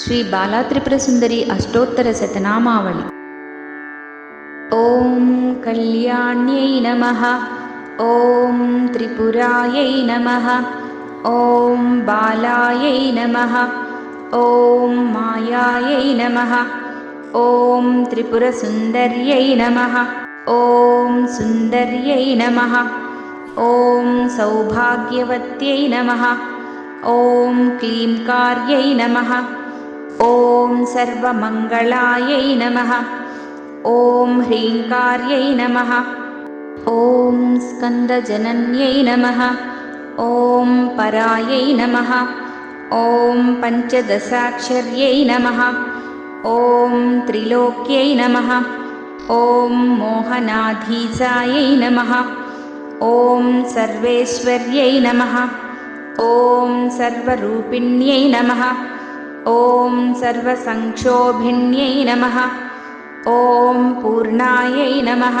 శ్రీ బాలాత్రిపురసుందరి అష్టోత్తరశతనామావళి ॐ कल्याण्यै नमः ॐ त्रिपुरायै नमः ॐ बालायै नमः ॐ मायायै नमः ॐ त्रिपुरसुन्दर्यै नमः ॐ सुन्दर्यै नमः ॐ सौभाग्यवत्यै नमः ॐ क्लीङ्कार्यै नमः ॐ सर्वमङ्गलायै नमः। ॐ ह्रीङ्कार्यै नमः। ॐ स्कन्दजनन्यै नमः। ॐ परायै नमः। ॐ पञ्चदशाक्षर्यै नमः। ॐ त्रिलोक्यै नमः। ॐ मोहनाधीसायै नमः। ॐ सर्वेश्वर्यै नमः। ॐ सर्वरूपिण्यै नमः ॐ सर्वसंक्षोभिण्यै नमः। ॐ पूर्णायै नमः।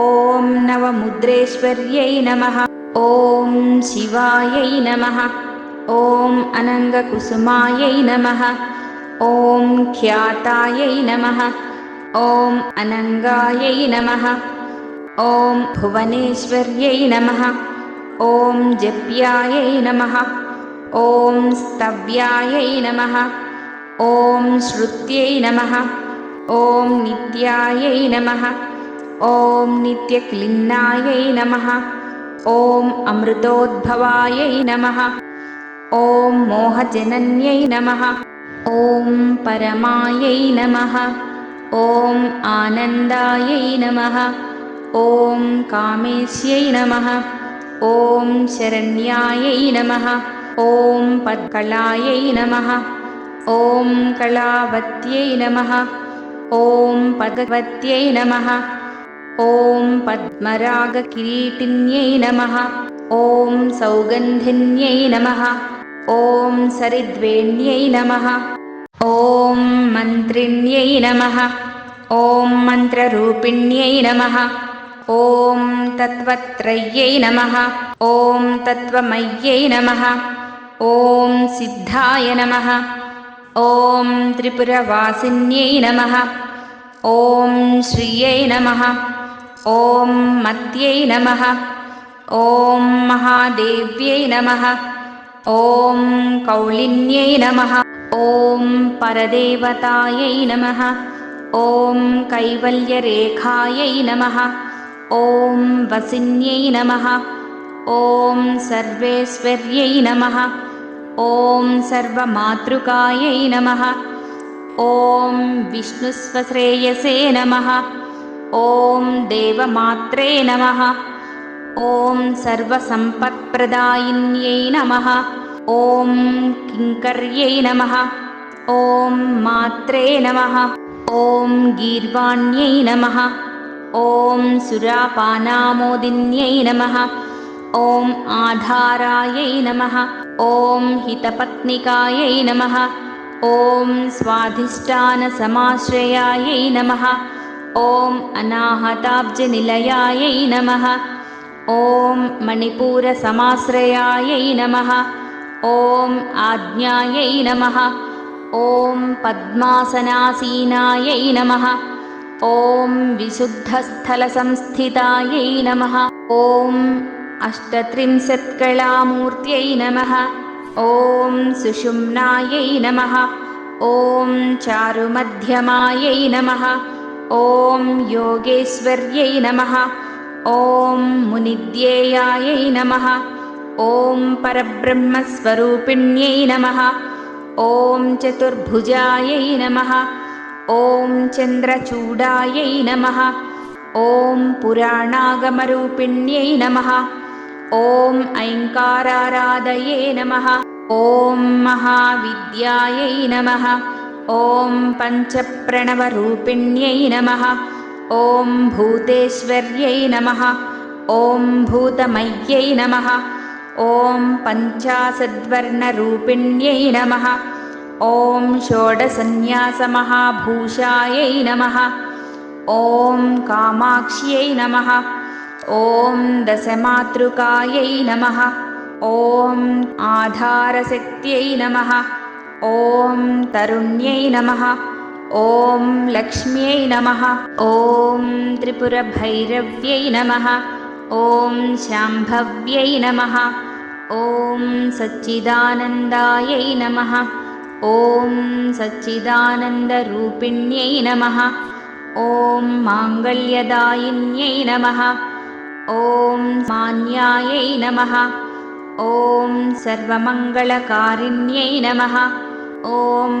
ॐ नवमुद्रेश्वर्यै नमः। ॐ शिवायै नमः। ॐ अनङ्गकुसुमायै नमः। ॐ ख्यातायै नमः। ॐ अनङ्गायै नमः। ॐ भुवनेश्वर्यै नमः। ॐ जप्यायै नमः ॐ स्तव्यायै नमः। ॐ श्रुत्यै नमः। ॐ नित्यायै नमः। ॐ नित्यक्लिन्नायै नमः। ॐ अमृतोद्भवायै नमः। ॐ मोहजनन्यै नमः। ॐ परमायै नमः। ॐ आनन्दायै नमः। ॐ कामेश्यै नमः। ॐ शरण्यायै नमः ॐ पद्कलायै नमः। ॐ कलावत्यै नमः। ॐ पद्मवत्यै नमः। ॐ पद्मरागकिरीटिन्यै नमः। ॐ सौगन्धिन्यै नमः। ॐ सरिद्वेण्यै नमः। ॐ मन्त्रिण्यै नमः। ॐ मन्त्ररूपिण्यै नमः। ॐ तत्त्वत्रय्यै नमः। ॐ तत्त्वमय्यै नमः ॐ सिद्धाय नमः। ॐ त्रिपुरवासिन्यै नमः। ॐ श्रियै नमः। ॐ मत्यै नमः। ॐ महादेव्यै नमः। ॐ कौलिन्यै नमः। ॐ परदेवतायै नमः। ॐ कैवल्यरेखायै नमः। ॐ वसिन्यै नमः। ॐ सर्वेश्वर्यै नमः ॐ सर्वमातृकायै नमः। ॐ विष्णुस्वश्रेयसे नमः। ॐ देवमात्रे नमः। ॐ सर्वसम्पत्प्रदायिन्यै नमः। ॐ किङ्कर्यै नमः। ॐ मात्रे नमः। ॐ गीर्वाण्यै नमः। ॐ सुरापानामोदिन्यै नमः। ॐ आधारायै नमः ॐ हितपत्निकायै नमः। ॐ स्वाधिष्ठानसमाश्रयायै नमः। ॐ अनाहताब्जनिलयायै नमः। ॐ मणिपूरसमाश्रयायै नमः। ॐ आज्ञायै नमः। ॐ पद्मासनासीनायै नमः। ॐ विशुद्धस्थलसंस्थितायै नमः। ॐ अष्टत्रिंशत्कलामूर्त्यै नमः। ॐ सुषुम्नायै नमः। ॐ चारुमध्यमायै नमः। ॐ योगेश्वर्यै नमः। ॐ मुनिद्येयायै नमः। ॐ परब्रह्मस्वरूपिण्यै नमः। ॐ चतुर्भुजायै नमः। ॐ चन्द्रचूडायै नमः। ॐ पुराणागमरूपिण्यै नमः ॐ ऐङ्काराराधये नमः। ॐ महाविद्यायै नमः। ॐ पञ्चप्रणवरूपिण्यै नमः। ॐ भूतेश्वर्यै नमः। ॐ भूतमय्यै नमः। ॐ पञ्चाशद्वर्णरूपिण्यै नमः। ॐ षोडसन्न्यासमहाभूषायै नमः। ॐ कामाक्ष्यै नमः ॐ दशमातृकायै नमः। ॐ आधारशक्त्यै नमः। ॐ तरुण्यै नमः। ॐ लक्ष्म्यै नमः। ॐ त्रिपुरभैरव्यै नमः। ॐ शाम्भव्यै नमः। ॐ सच्चिदानन्दायै नमः। ॐ सच्चिदानन्दरूपिण्यै नमः। ॐ माङ्गल्यदायिन्यै नमः ॐ मान्यायै नमः। ॐ सर्वमङ्गलकारिण्यै नमः। ॐ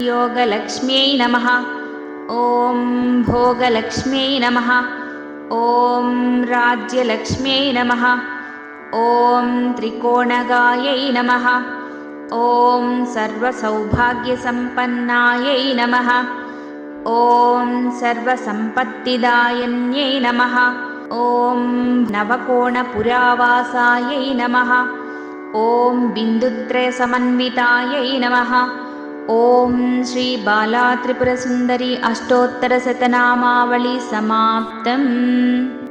योगलक्ष्म्यै नमः। ॐ भोगलक्ष्म्यै नमः। ॐ राज्यलक्ष्म्यै नमः। ॐ त्रिकोणगायै नमः। ॐ सर्वसौभाग्यसम्पन्नायै नमः। ॐ सर्वसम्पत्तिदायन्यै नमः ॐ नवकोणपुरावासायै नमः। ॐ बिन्दुत्रयसमन्वितायै नमः। ॐ श्रीबालात्रिपुरसुन्दरी अष्टोत्तरशतनामावळि समाप्तम्